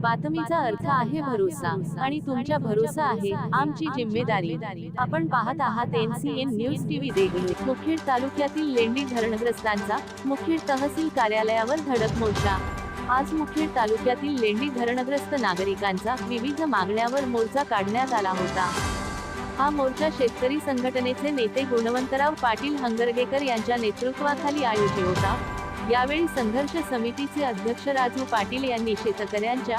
बातमीचा अर्थ आहे भरोसा आणि तुमच्या भरोसा आहे आमची जिम्मेदारी. आपण पाहत आहात N C N news TV Degloor Mukhed तालुक्यातील लेंडी धरणग्रस्तांचा मुखेड तहसील कार्यालयावर धडक मोर्चा. आज मुखेड तालुक्यातील लेंडी धरणग्रस्त नागरिकांचा विविध मागण्यावर मोर्चा काढण्यात आला होता. हा मोर्चा शेतकरी संघटनेचे नेते गुणवंतराव पाटील हंगरगेकर यांच्या नेतृत्वाखाली आयोजित होता. यावेळी संघर्ष समितीचे अध्यक्ष राजू पाटील यांनी शेतकऱ्यांच्या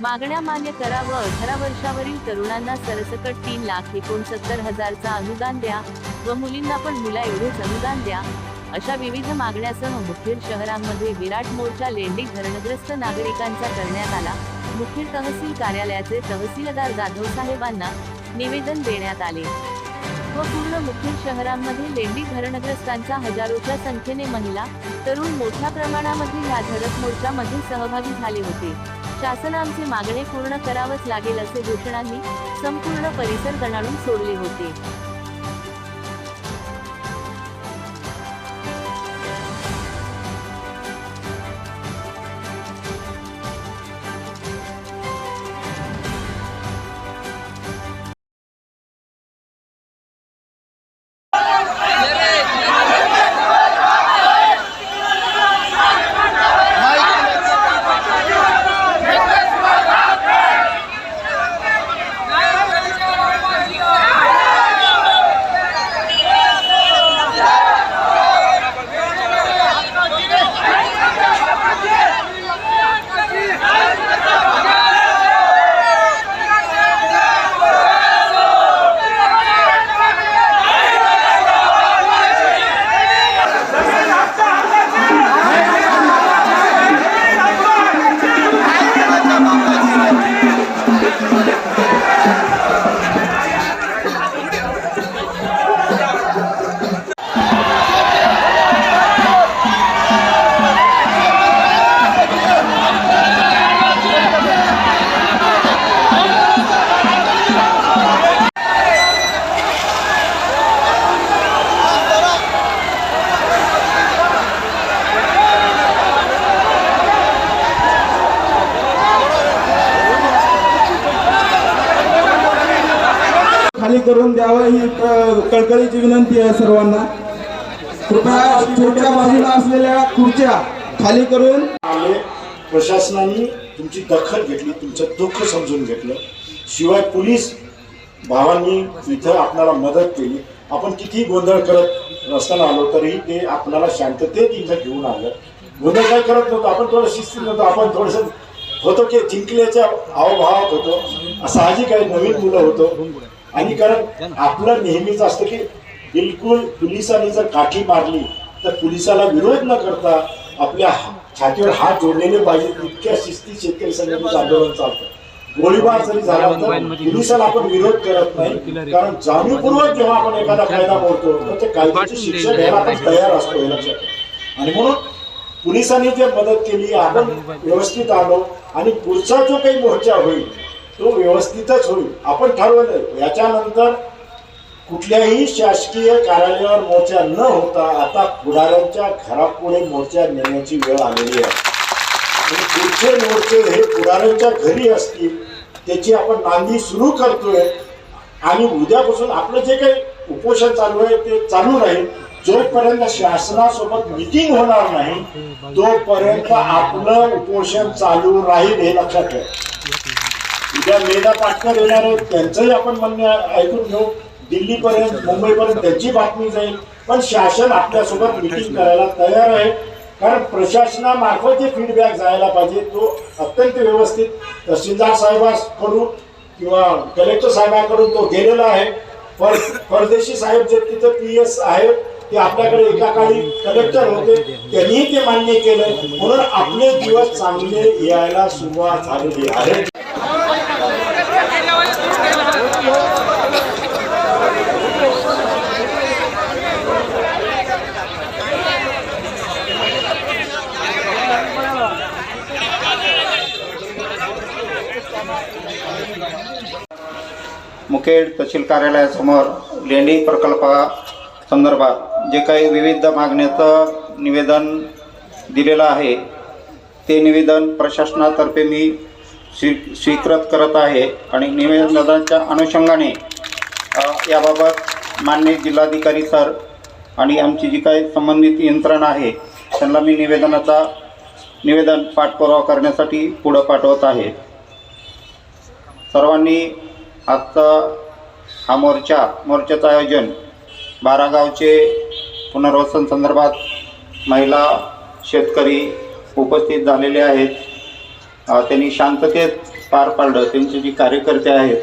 मागण्या मान्य करा व अठरा वर्षावरील तरुणांना सरसकट तीन लाख एकोणसत्तर हजारचा अनुदान द्या व मुलींना पण मुला एवढेच अनुदान द्या अशा विविध मागण्यासह मुखेड शहरांमध्ये विराट मोर्चा लेंडी धरणग्रस्त नागरिकांचा करण्यात आला. मुखेड तहसील कार्यालयाचे तहसीलदार जाधव साहेबांना निवेदन देण्यात आले. व पूर्ण मुखेड शहरांमध्ये लेंडी धरणग्रस्तांच्या हजारोच्या संख्येने महिला तरुण मोठ्या प्रमाणामध्ये या धडक मोर्चामध्ये सहभागी झाले होते. शासन आमचे मागणे पूर्ण करावंच लागेल असे घोषणांनी संपूर्ण परिसर गणाडून सोडले होते. खाली करून द्यावं ही कळकळीची विनंती आहे सर्वांना. कृपया छोट्या बाजूला असलेल्या खुर्च्या खाली करून. आले प्रशासनाने तुमची दखल घेतली तुमचं दुःख समजून घेतलं. शिवाय पोलीस भावांनी इथं आपल्याला मदत केली. आपण किती गोंधळ करत रस्त्याला आलो तरी ते आपल्याला शांततेत इथं घेऊन आलं. गोंधळ काय करत नव्हतो आपण थोडं शिस्त नव्हतो आपण थोडंसं होतो की जिंकल्याच्या हावभावात होतो. साहजिक आहे नवीन मुलं होतो. आणि कारण आपलं नेहमीच असतं की बिलकुल पोलिसांनी जर काठी मारली तर पोलिसाला विरोध न करता आपल्या छातीवर हात जोडलेले पाहिजे इतक्या शिस्ती शेतकरी संघटनेचं आंदोलन चालतं. गोळीबार जरी झाला तर पोलिसाला आपण विरोध करत नाही. कारण जाणीवपूर्वक जेव्हा आपण एखादा कायदा मोडतो तर ते कायद्याची शिक्षा घ्यायला आपण तयार असतो हे लक्षात. आणि म्हणून पोलिसांनी जे मदत केली आपण व्यवस्थित आलो. आणि पुढचा जो काही मोर्चा होईल तो व्यवस्थितच होईल. आपण ठरवलं याच्यानंतर कुठल्याही शासकीय कार्यालयावर मोर्चा न होता आता पुढाऱ्यांच्या घरापुढे मोर्चा नेण्याची वेळ आलेली आहे. पुढचे मोर्चे हे पुढाऱ्यांच्या घरी असतील त्याची आपण नांदी सुरू करतोय. आणि उद्यापासून आपलं जे काही उपोषण चालू आहे ते चालू राहील. जोपर्यंत शासनासोबत मिटिंग होणार नाही तोपर्यंत आपलं उपोषण चालू राहील हे लक्षात ठेवा. उद्या मेधा पाटकर येणार आहेत त्यांचंही आपण म्हणणं ऐकून घेऊ. दिल्लीपर्यंत मुंबईपर्यंत त्यांची बातमी जाईल. पण शासन आपल्यासोबत मिटिंग करायला तयार आहे. कारण प्रशासनामार्फत जे फीडबॅक जायला पाहिजे. तो अत्यंत व्यवस्थित तहसीलदार साहेबांकडून किंवा कलेक्टर साहेबांकडून तो गेलेला आहे. पर परदेशी साहेब जे तिथं पी एस आहेत ते आपल्याकडे एका काळी कलेक्टर होते. त्यांनीही ते मान्य केलं म्हणून आपले दिवस चांगले यायला सुरुवात झालेली आहे. मुखेड तहसील कार्यालयासमोर लेंडी प्रकल्पा संदर्भात जे काही विविध मागण्याचं निवेदन दिलेलं आहे ते निवेदन प्रशासनातर्फे मी स्वी स्वीकृत करत आहे आणि निवेदनाच्या अनुषंगाने याबाबत मान्य जिल्हाधिकारी सर आणि आमची जी काही संबंधित यंत्रणा आहे त्यांना मी निवेदनाचा निवेदन पाठपुरावा करण्यासाठी पुढं पाठवत आहे. सर्वांनी आत्ता हा मोर्चा मोर्चाचं आयोजन बारागावचे पुनर्वसन संदर्भात महिला शेतकरी उपस्थित झालेले आहेत. त्यांनी शांततेत पार पाडलं त्यांचे जे कार्यकर्ते आहेत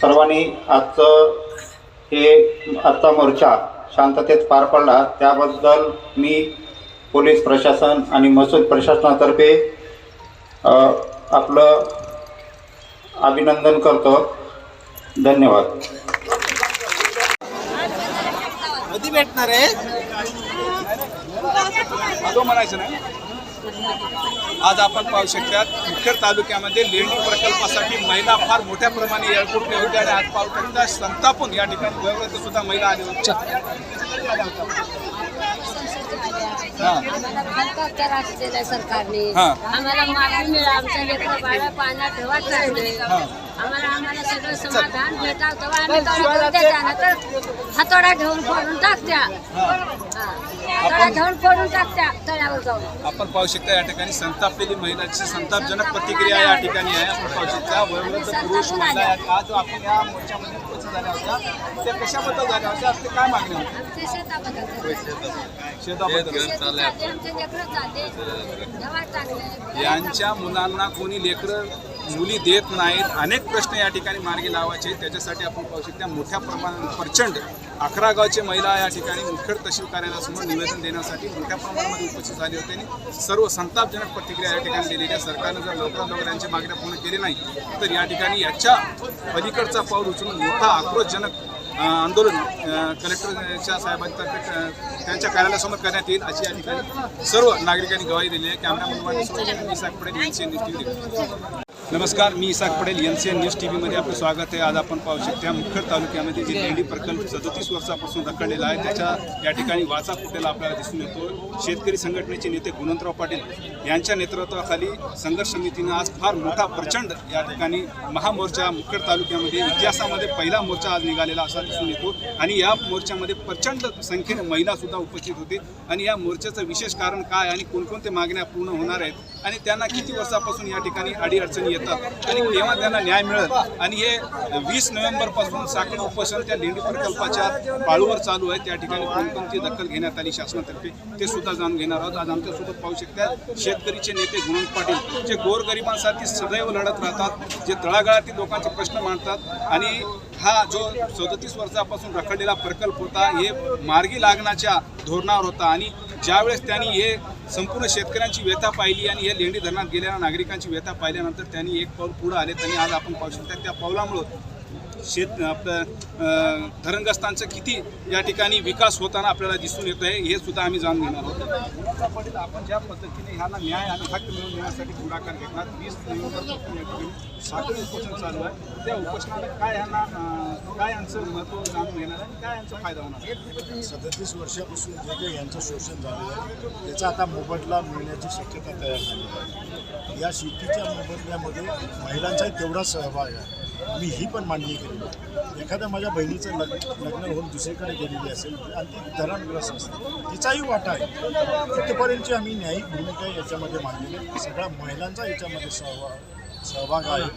सर्वांनी आजचं हे आजचा मोर्चा शांततेत पार पाडला. त्याबद्दल मी पोलीस प्रशासन आणि महसूल प्रशासनातर्फे आपलं अभिनंदन करतो. धन्यवाद. कधी भेटणार आहे? म्हणायचं नाही आज आपण पाहू शकतात मुखेड तालुक्यामध्ये लेंडी प्रकल्पासाठी महिला फार मोठ्या प्रमाणे येळपूरले होते आणि आज पाहू शकता संतापून या ठिकाणी सुद्धा महिला आल्या होत्या हा. सरकारने हा. आम्हाला मागणी मिळा आमच्या लेकरं बाळा पाण्यात ठेवा चालले आम्हाला आम्हाला सगळं समाधान भेटावं तेव्हा आम्ही हातोडा घेऊन फोडून टाकत्या हा. तळ्यावर जाऊन. आपण पाहू शकता या ठिकाणी संतापलेली महिलाची संतापजनक प्रतिक्रिया या ठिकाणी आहे. आपण पाहू शकता वयोवृद्ध पुरुष महिला आज आपण या मोर्चामध्ये उपस्थित झाल्या होत्या. त्या कशाबद्दल झाल्या होत्या? आज ते काय मागण्या होत्या? आमचे शेताबद्दल शेताबद्दल. चालले आमचे लेकरं चालले. जेव्हा टाकले यांच्या मुलांना कोणी लेकरं मुली देत नाहीत. अनेक प्रश्न या ठिकाणी मार्गी लावायचे. आहेत. त्याच्यासाठी आपण पाहू शकता मोठ्या प्रमाणात प्रचंड अकरा गावचे महिला या ठिकाणी मुखेड तहसील कार्यालयासमोर निवेदन देण्यासाठी मोठ्या प्रमाणामध्ये उपस्थित झाले होते. आणि सर्व संतापजनक प्रतिक्रिया या ठिकाणी दिलेली आहे सरकारनं जर लवकरात लवकर यांच्या मागण्या पूर्ण केली नाही तर या ठिकाणी याच्या पलीकडचा पाऊल उचलून मोठा आक्रोशजनक आंदोलन कलेक्टरच्या साहेबांतर्फे त्यांच्या कार्यालयासमोर करण्यात येईल अशी या ठिकाणी सर्व नागरिकांनी ग्वाही दिली आहे. कॅमेरामन साहेब पडेल यांची सी नमस्कार मी Isaq Padel N C N news T व्हीमध्ये आपलं स्वागत आहे. आज आपण पाहू शकता मुखेड तालुक्यामध्ये जे लेंडी प्रकल्प सदतीस वर्षापासून रखडलेला आहे त्याच्या या ठिकाणी वाचा फुटेला आपल्याला दिसून येतो. शेतकरी संघटनेचे नेते गुणवंतराव पाटील यांच्या नेतृत्वाखाली संघर्ष समितीनं आज फार मोठा प्रचंड या ठिकाणी महामोर्चा मुखेड तालुक्यामध्ये इतिहासामध्ये पहिला मोर्चा आज निघालेला असा दिसून येतो. आणि या मोर्चामध्ये प्रचंड संख्येने महिलासुद्धा उपस्थित होती. आणि या मोर्चाचं विशेष कारण काय आणि कोणकोणत्या मागण्या पूर्ण होणार आहेत आणि त्यांना किती वर्षापासून या ठिकाणी अडीअडचणी येतात आणि केव्हा त्यांना न्याय मिळत आणि हे वीस नोव्हेंबरपासून साखळी उपोषण त्या लेंडी प्रकल्पाच्या पाळूवर चालू आहे. त्या ठिकाणी कोणकोणती दखल घेण्यात आली शासनातर्फे ते सुद्धा जाणून घेणार आहोत. आज आमच्यासोबत पाहू शकतात शेतकरीचे नेते गुणवंत पाटील जे गोरगरिबांसाठी सदैव लढत राहतात जे तळागाळातील लोकांचे प्रश्न मांडतात आणि हा जो सदतीस वर्षापासून रखडलेला प्रकल्प होता हे मार्गी लागण्याच्या धोरणावर होता. आणि ज्यावेळेस त्यांनी हे संपूर्ण शेतकऱ्यांची व्यथा पाहिली आणि हे लेंडी धरणात गेलेल्या नागरिकांची व्यथा पाहिल्यानंतर त्यांनी एक पाऊल पुढं आले त्यांनी आज आपण पाहू शकता त्या पावलामुळं शेत आपलं धरणग्रस्तांचं किती या ठिकाणी विकास होताना आपल्याला दिसून येत आहे हे सुद्धा आम्ही जाणून घेणार आहोत. आपण ज्या पद्धतीने ह्यांना न्याय आणि हक्क मिळवून देण्यासाठी पुढाकार घेतला वीस साखळी उपोषण चालू आहे. त्या उपोषणाला काय ह्यांना काय यांचं महत्त्व जाणून घेणार आणि काय यांचा फायदा होणार सदतीस वर्षापासून जे काही यांचं शोषण झालेलं आहे त्याचा आता मोबदला मिळण्याची शक्यता तयार झाली आहे. या शेतीच्या मोबदल्यामध्ये महिलांचाही तेवढाच सहभाग आहे. मी ही पण मांडणी केली. एखाद्या माझ्या बहिणीचं लग्न लग्न होऊन दुसरीकडे गेलेली असेल आणि ती धरणग्रस्त असते. तिचाही वाटा आहे. तिथपर्यंतची आम्ही न्यायिक भूमिका याच्यामध्ये मांडलेली सगळ्या महिलांचा याच्यामध्ये सहभाग सहभाग आहे.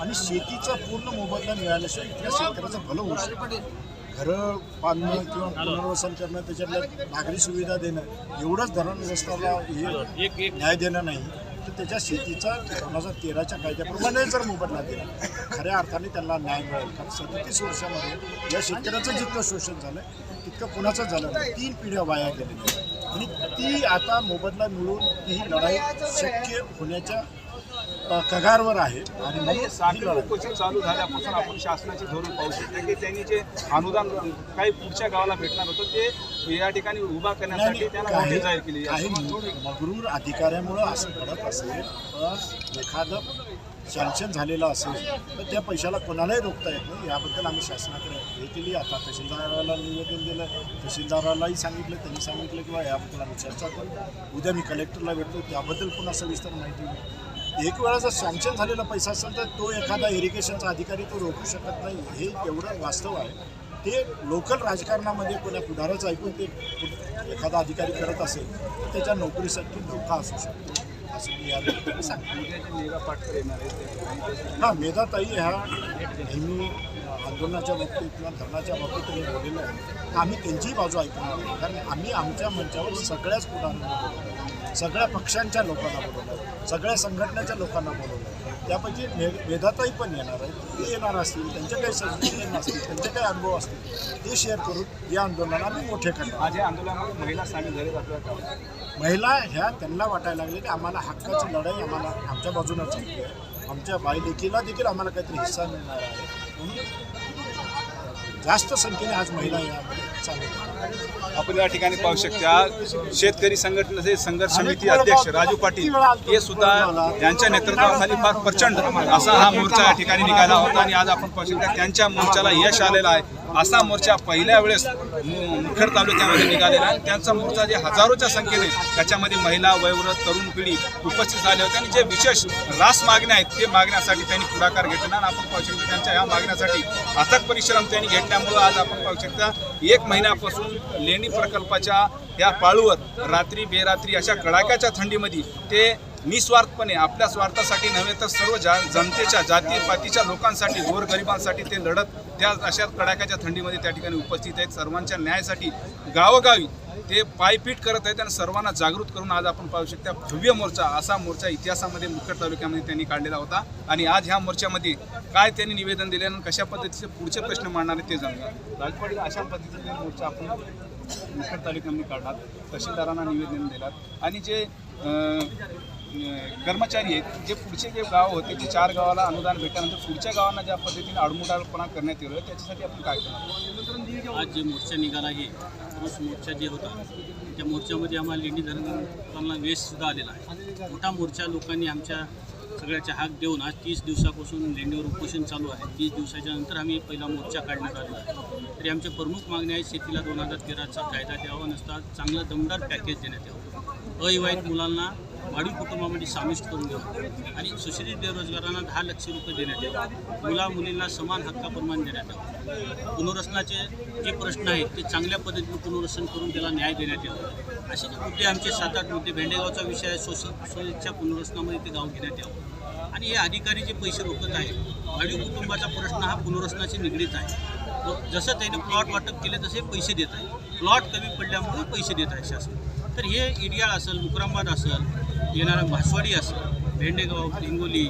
आणि शेतीचा पूर्ण मोबदला मिळाल्याशिवाय इथल्या शेतकऱ्याचं भलं होऊ शकतं घरं बांधणं किंवा पुनर्वसन करणं त्याच्यातल्या नागरी सुविधा देणं एवढंच धरणग्रस्ताला हे न्याय देणं नाही. तर त्याच्या शेतीचा दोन हजार तेराच्या कायद्याप्रमाणे जर मोबदला दिला. खऱ्या अर्थाने त्यांना न्याय मिळेल. कारण सदतीस वर्षामध्ये या शेतकऱ्याचं जितकं शोषण झालं तितकं कुणाचं झालं नाही. तीन पिढ्या वाया गेलेल्या आणि ती आता मोबदला मिळून ती लढाई शक्य होण्याच्या कगारवर आहे आणि म्हणून उपोषण चालू झाल्यापासून आपण शासनाचे धोरण पाहू शकतो. की त्यांनी जे अनुदान काही पुढच्या गावाला भेटणार होतं ते या ठिकाणी उभा करण्यासाठी त्यांना नोटीस जाहीर केली. काही मगरूर अधिकाऱ्यामुळं असं घडत असेल एखादं सँक्शन झालेलं असेल तर त्या पैशाला कोणालाही रोखता येत नाही. याबद्दल आम्ही शासनाकडे हे केली. आता तहसीलदाराला निवेदन दिलं. तहसीलदारालाही सांगितलं त्यांनी सांगितलं किंवा याबद्दल आम्ही चर्चा करू. उद्या मी कलेक्टरला भेटतो. त्याबद्दल पुन्हा सविस्तर माहिती एक वेळा जर सँक्शन झालेला पैसा असेल तर तो एखादा इरिगेशनचा अधिकारी तो रोखू शकत नाही. हे एवढं वास्तव आहे. ते लोकल राजकारणामध्ये कोणा पुढाराचं ऐकून ते एखादा अधिकारी करत असेल तर त्याच्या नोकरीसाठी धोका असू शकतो. असं मी या सांगतो. हां मेधाताई ह्या नेहमी आंदोलनाच्या बाबतीत किंवा धरणाच्या बाबतीत तुम्ही बोललेलं आहे. तर आम्ही त्यांचीही बाजू ऐकणार कारण आम्ही आमच्या मंचावर सगळ्याच पुढाऱ्यांना बोलवलं सगळ्या पक्षांच्या लोकांना बोलवलं सगळ्या संघटनेच्या लोकांना बोलवलं त्यापैकी मे मेधाताई पण येणार आहेत. ते येणार असतील. त्यांचे काही सजेशन असतील. त्यांचे काही अनुभव असतील. ते शेअर करून या आंदोलनाला आम्ही मोठे करणार आज या आंदोलनामध्ये महिला सामील वाटतं? महिला ह्या त्यांना वाटायला लागले की आम्हाला हक्काची लढाई आम्हाला आमच्या बाजूनं चालली आहे. आमच्या बाई लेकीला देखील आम्हाला काहीतरी हिस्सा मिळणार आहे. म्हणून जास्त संख्येने आज महिला यामध्ये चालू आपण या ठिकाणी पाहू शकता शेतकरी संघटनेचे संघर्ष समिती अध्यक्ष राजू पाटील हे सुद्धा यांच्या नेतृत्वाखाली फार प्रचंड असा हा मोर्चा या ठिकाणी निघाला होता आणि आज आपण पाहू शकता त्यांच्या मोर्चाला यश आलेलं आहे. असा मोर्चा पहिल्या वेळेस मु- मुखेड तालुक्यामध्ये निघालेला आणि त्यांचा मोर्चा जे हजारोच्या संख्येने त्याच्यामध्ये महिला वयोवृद्ध तरुण पिढी उपस्थित झाले होते. आणि जे विशेष रास मागण्या आहेत ते मागण्यासाठी त्यांनी पुढाकार घेतला आणि आपण पाहू शकतो त्यांच्या ह्या मागण्यासाठी अथक परिश्रम त्यांनी घेतल्यामुळं आज आपण पाहू शकता एक महिन्यापासून लेणी प्रकल्पाच्या या पाळूवर रात्री बेरात्री अशा कडाक्याच्या थंडीमध्ये ते निस्वार्थपणे आपल्या स्वार्थासाठी नव्हे तर सर्व जा जनतेच्या जातीपातीच्या लोकांसाठी गोरगरिबांसाठी ते लढत त्या अशा कडाक्याच्या थंडीमध्ये त्या ठिकाणी उपस्थित आहेत. सर्वांच्या न्यायासाठी गावोगावी ते पायपीट करत आहेत आणि सर्वांना जागृत करून आज आपण पाहू शकता भव्य मोर्चा असा मोर्चा इतिहासामध्ये मुखेड तालुक्यामध्ये त्यांनी काढलेला होता. आणि आज ह्या मोर्चामध्ये काय त्यांनी निवेदन दिले आणि कशा पद्धतीचे पुढचे प्रश्न मांडणारे ते जाणूया राजपाडी अशा पद्धतीचा मोर्चा आपण मुखेड तालुक्यामध्ये काढला तहसीलदारांना निवेदन दिलात. आणि जे कर्मचारी आहेत जे पुढचे जे गाव होते ते चार गावाला अनुदान भेटल्यानंतर पुढच्या गावांना ज्या पद्धतीने आडमुठापणा करण्यात येतो त्याच्यासाठी आपण काय करणार? आज जे मोर्चा निघाला आहे पुरुष मोर्चा जे होता त्या मोर्चामध्ये आम्हाला लेंडी धरणला वेशसुद्धा आलेला आहे. मोठा मोर्चा लोकांनी आमच्या सगळ्याच्या हाक देऊन आज तीस दिवसापासून लेंडीवर उपोषण चालू आहे. तीस दिवसाच्या नंतर आम्ही पहिला मोर्चा काढण्यात आलेला आहे. तरी आमच्या प्रमुख मागण्या आहेत शेतीला दोन हजार तेराचा कायदा द्यावा नसता चांगलं दमदार पॅकेज देण्यात यावं. अविवाहित मुलांना वाढीव कुटुंबामध्ये समाविष्ट करून घ्यावं आणि सुशिक्षित बेरोजगारांना दहा लक्ष रुपये देण्यात यावं. मुला मुलींना समान हक्काप्रमाणे देण्यात यावं. पुनर्वसनाचे जे प्रश्न आहेत ते चांगल्या पद्धतीने पुनर्वसन करून त्याला न्याय देण्यात यावा. असे जे मुद्दे आमचे सात आठ मुद्दे भेंडेगावचा विषय आहे सोशल सोयीच्या पुनर्वसनामध्ये ते गाव घेण्यात यावं. आणि हे अधिकारी जे पैसे रोखत आहेत वाढीव कुटुंबाचा प्रश्न हा पुनर्वसनाशी निगडीत आहे. व जसं त्याने प्लॉट वाटप केले तसे पैसे देत आहे. प्लॉट कमी पडल्यामुळे पैसे देत आहे शासन. तर हे इडियाळ असेल मुकरांबाद असेल येणारा भासवाडी असेल भेंडेगाव हिंगोली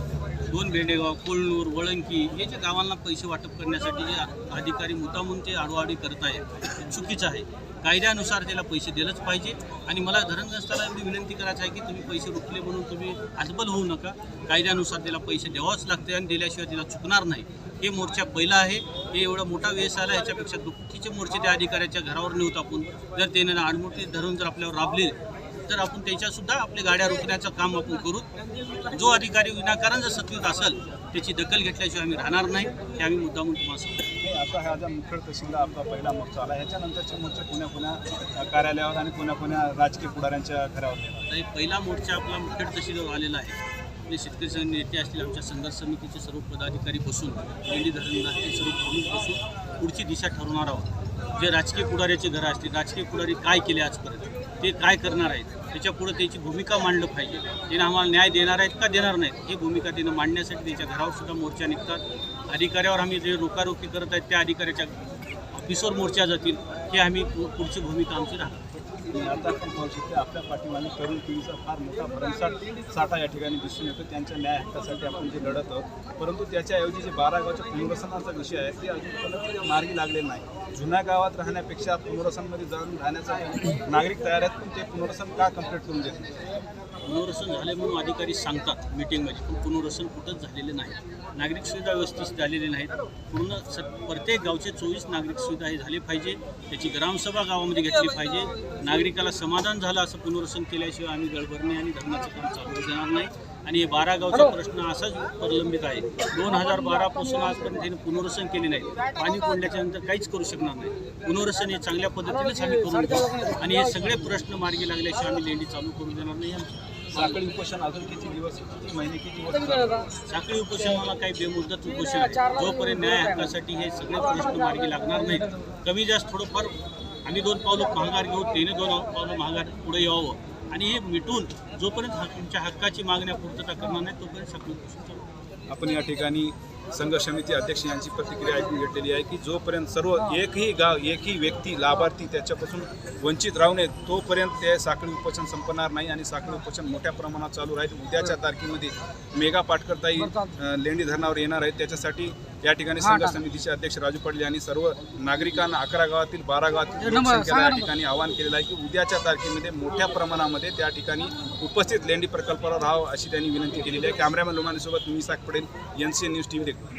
दोन भेंडेगाव कोळनूर वळंकी हे जे गावांना पैसे वाटप करण्यासाठी जे अधिकारी मुद्दामून ते आडवाडी करत आहे ते चुकीचं आहे. कायद्यानुसार त्याला पैसे दिलंच पाहिजे. आणि मला धरणग्रस्ताला एवढी विनंती करायची आहे की तुम्ही पैसे रोखले म्हणून तुम्ही हतबल होऊ नका. कायद्यानुसार त्याला पैसे द्यावाच लागते आणि दिल्याशिवाय तिला चुकणार नाही. हे मोर्चा पहिला आहे. हे एवढा मोठा वेस आला ह्याच्यापेक्षा दुःखीचे मोर्चे त्या अधिकाऱ्याच्या घरावर नेऊत आपण. जर त्याने आडमोठी धरून जर आपल्यावर राबले तर आपण त्याच्यासुद्धा आपल्या गाड्या रोखण्याचं काम आपण करू. जो अधिकारी विनाकारण जर सत्वित असेल त्याची दखल घेतल्याशिवाय आम्ही राहणार नाही. हे आम्ही मुद्दामून तुम्हाला सांगतो. नाही, आता हा मुखेड तहसीलला आपला पहिला मोर्चा आला ह्याच्यानंतरचे मोर्चे कोण्या कोण्या कार्यालयावर आणि कोण्या कोण्या राजकीय पुढाऱ्यांच्या घरावर घेणार आता हे पहिला मोर्चा आपला मुखेड तहसीलवर आलेला आहे. आपले शेतकरी संघ नेते असतील आमच्या संघर्ष समितीचे सर्व पदाधिकारी बसून लेंडी धरणदारचे सर्व प्रमुख बसून पुढची दिशा ठरवणार आहोत. जे राजकीय पुढाऱ्याचे घरं असतील राजकीय पुढारी काय केले आजपर्यंत ते काय करणार आहेत त्याच्यापुढे त्याची भूमिका मांडलं पाहिजे. त्यांना आम्हाला न्याय देणार आहेत का देणार नाहीत ही भूमिका त्यांना मांडण्यासाठी त्यांच्या घरावर सुद्धा मोर्चा निघतात. अधिकाऱ्यावर आम्ही जे रोकारोकी करत आहेत त्या अधिकाऱ्याच्या ऑफिसवर मोर्चा जातील हे आम्ही पुढची भूमिका आमची राहणार. आणि आता आपण पाहू शकतो आपल्या पाठीमागे तरुण पिढीचा फार मोठा भरमसाठ साठा या ठिकाणी दिसून येतो. त्यांच्या न्याय हक्कासाठी आपण जे लढत आहोत परंतु त्याच्याऐवजी जे बारा गावच्या पुनर्वसनाचा विषय आहे ते अजून मार्गी लागले नाही. जुन्या गावात राहण्यापेक्षा पुनर्वसनमध्ये जाऊन राहण्यासाठी नागरिक तयार आहेत पण ते पुनर्वसन का कंप्लीट करून देत नाही पुनर्वसन झाले म्हणून अधिकारी सांगतात मीटिंगमध्ये पण पुनर्वसन कुठंच झालेले नाही. नागरिक सुविधा व्यवस्थित झालेले नाहीत. पूर्ण स प्रत्येक गावचे चोवीस नागरिक सुविधा हे झाले पाहिजे. त्याची ग्रामसभा गावामध्ये घेतली पाहिजे. नागरिकाला समाधान झालं असं पुनर्वसन केल्याशिवाय आम्ही गळभरणी आणि धरणाचं काम चालू देणार नाही. आणि हे बारा गावचा प्रश्न असाच प्रलंबित आहे. दोन हजार बारापासून आजपर्यंत त्याने पुनर्वसन केले नाही पाणी कोंडल्याच्या नंतर काहीच करू शकणार नाही. पुनर्वसन हे चांगल्या पद्धतीनेच आम्ही करून घेऊ. आणि हे सगळे प्रश्न मार्गी लागल्याशिवाय आम्ही लेंडी चालू करू देणार नाही. साखळी उपोषण अजून किती दिवस किती महिने किती वर्ष? साखळी उपोषणाला काही बेमुदत उपोषण आहे जोपर्यंत न्याय हक्कासाठी हे सगळे प्रश्न मार्गी लागणार नाहीत कमी जास्त थोडंफार आम्ही दोन पावलं माघार घेऊ त्याने दोन पावलं माघार पुढे यावं आणि हे मिटून जोपर्यंत तुमच्या हक्काची मागण्या पूर्तता करणार नाही तोपर्यंत साखळी उपोषण. आपण या ठिकाणी संघर्ष समिती अध्यक्ष यांची प्रतिक्रिया ऐकून घेतलेली आहे की जोपर्यंत सर्व एकही गाव एकही व्यक्ती लाभार्थी त्याच्यापासून वंचित राहू नये तोपर्यंत ते साखळी उपोषण संपणार नाही आणि साखळी उपोषण मोठ्या प्रमाणात चालू राहील. उद्याच्या तारखेमध्ये मेगा पाटकरताई लेंडी धरणावर येणार आहेत. त्याच्यासाठी या ठिकाणी संघर्ष समितीचे अध्यक्ष राजू पाटील यांनी सर्व नागरिकांना अकरा गावातील बारा गावातील लोकसंख्येला या ठिकाणी आवाहन केलेलं आहे की उद्याच्या तारखेमध्ये मोठ्या प्रमाणामध्ये त्या ठिकाणी उपस्थित लेंडी प्रकल्पावर राहावं अशी त्यांनी विनंती केलेली आहे. कॅमेरामॅन लोमानीसोबत मी साक पडेल एन सी न्यूज टी দেখলাম